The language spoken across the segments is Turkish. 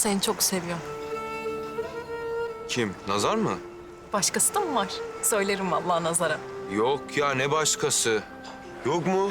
Seni çok seviyorum. Kim? Nazar mı? Başkası da mı var? Söylerim vallahi Nazar'a. Yok ya ne başkası? Yok mu?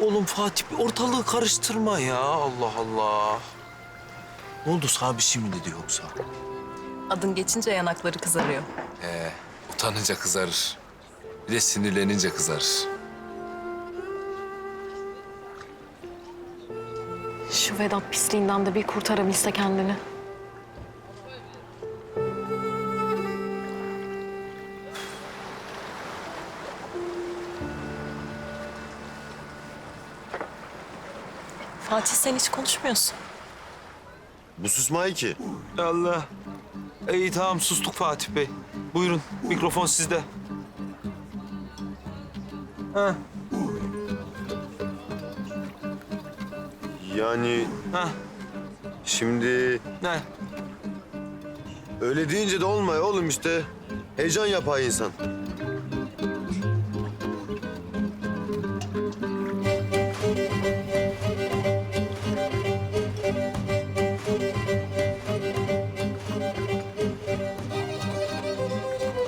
Oğlum Fatih bir ortalığı karıştırma ya Allah Allah. Ne oldu sana bir şey mi dedi yoksa? Adın geçince yanakları kızarıyor. Ee, utanınca kızarır. Bir de sinirlenince kızarır. Şu Vedat pisliğinden de bir kurtarabilse kendini. Fatih sen hiç konuşmuyorsun. Bu susmayı ki. Allah. İyi tamam sustuk Fatih Bey. Buyurun mikrofon sizde. Ha, Yani ha, şimdi ne? öyle deyince de olmuyor oğlum işte. Heyecan yapar insan.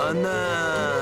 Ana.